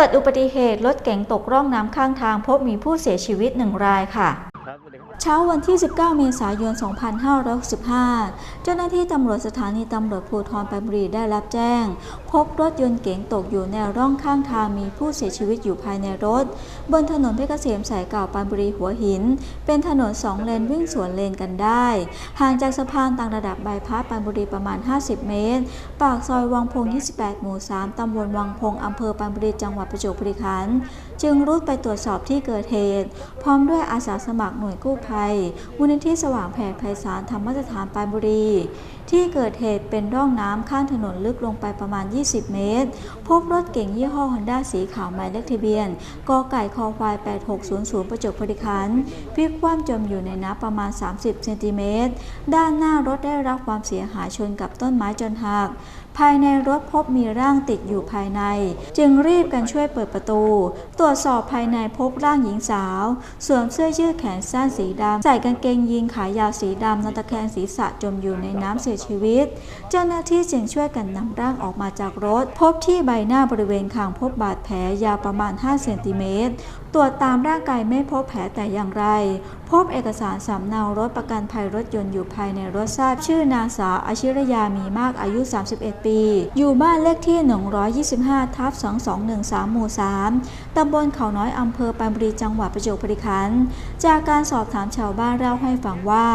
เกิดอุบัติเหตุรถเก๋งตกร่องน้ำข้างทางพบมีผู้เสียชีวิตหนึ่งรายค่ะ เช้าวันที่ 19 เมษายน 2565 เจ้าหน้าที่ตำรวจสถานีตำรวจภูธรปรานบุรีได้รับแจ้ง พบรถยนต์เก๋งตกอยู่ในร่องข้างทางมีผู้เสียชีวิตอยู่ภายในรถ บนถนนเพชรเกษมสายเก่าปรานบุรีหัวหิน เป็นถนนสองเลนวิ่งสวนเลนกันได้ ห่างจากสะพานต่างระดับบายพาสปรานบุรีประมาณ 50 เมตร ปากซอยวังพง 28 หมู่ 3 ตำบลวังพง อำเภอปรานบุรีจังหวัดประจวบคีรีขันธ์จึงรุดไปตรวจสอบที่เกิดเหตุ พร้อมด้วยอาสาสมัครหน่วยกู้ภัยมูลนิธิสว่างแผ่ไพศาลธรรมสถานปรานบุรี ที่เกิดเหตุเป็นร่องน้ำข้างถนนลึกลงไปประมาณ 20 เมตร พบรถเก๋งยี่ห้อฮอนด้าสีขาวหมายเลขทะเบียนกไก่คอควาย 8600 ประจวบคีรีขันพลิกคว่ำจมอยู่ในน้ำประมาณ 30 เซนติเมตร ด้านหน้ารถได้รับความเสียหายชนกับต้นไม้จนหักภายในรถพบมีร่างติดอยู่ภายใน จึงรีบกันช่วยเปิดประตู ตรวจสอบภายในพบร่างหญิงสาว สวมเสื้อยืดแขนสั้นสีดำใส่กางเกงยีนขายาวสีดำนอนตะแคงศีรษะจมอยู่ในน้ำเสียชีวิต เจ้าหน้าที่จึงช่วยกันนำร่างออกมาจากรถ พบที่ใบหน้าบริเวณคางพบบาดแผลยาวประมาณ 5 เซนติเมตรตรวจตามร่างกายไม่พบแผลแต่อย่างไร พบเอกสารสำเนารถประกันภัยรถยนต์อยู่ภายในรถทราบชื่อนางสาวอาชิรยามีมากอายุ 31 ปี อยู่บ้านเลขที่ 125 ทับ 2213 หมู่ 3 ตำบลเขาน้อยอำเภอปานบุรีจังหวัดประจวบคีรีขันธ์จากการสอบถามชาวบ้านเล่าให้ฟังว่า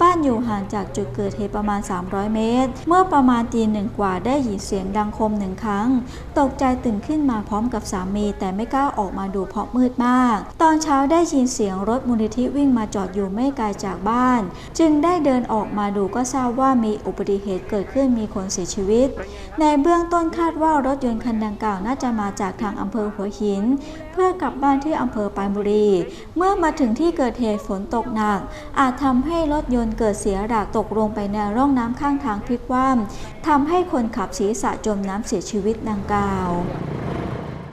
บ้านอยู่ห่างจากจุดเกิดเหตุประมาณ 300 เมตร เมื่อประมาณตีหนึ่งกว่าได้ยินเสียงดังคมหนึ่งครั้ง ตกใจตื่นขึ้นมาพร้อมกับสามี แต่ไม่กล้าออกมาดูเพราะมืดมาก ตอนเช้าได้ยินเสียงรถมูลนิธิวิ่งมาจอดอยู่ไม่ไกลจากบ้าน จึงได้เดินออกมาดูก็ทราบว่ามีอุบัติเหตุเกิดขึ้นมีคนเสียชีวิต ในเบื้องต้นคาดว่ารถยนต์คันดังกล่าวน่าจะมาจากทางอำเภอหัวหิน เพื่อกลับบ้านที่อำเภอปานบุรี เมื่อมาถึงที่เกิดเหตุฝนตกหนัก อาจทำให้รถยนต์เกิดเสียหลักตกลงไปในร่องน้ำข้างทางพลิกคว่ำทำให้คนขับศีรษะจมน้ำเสียชีวิตดังกล่าว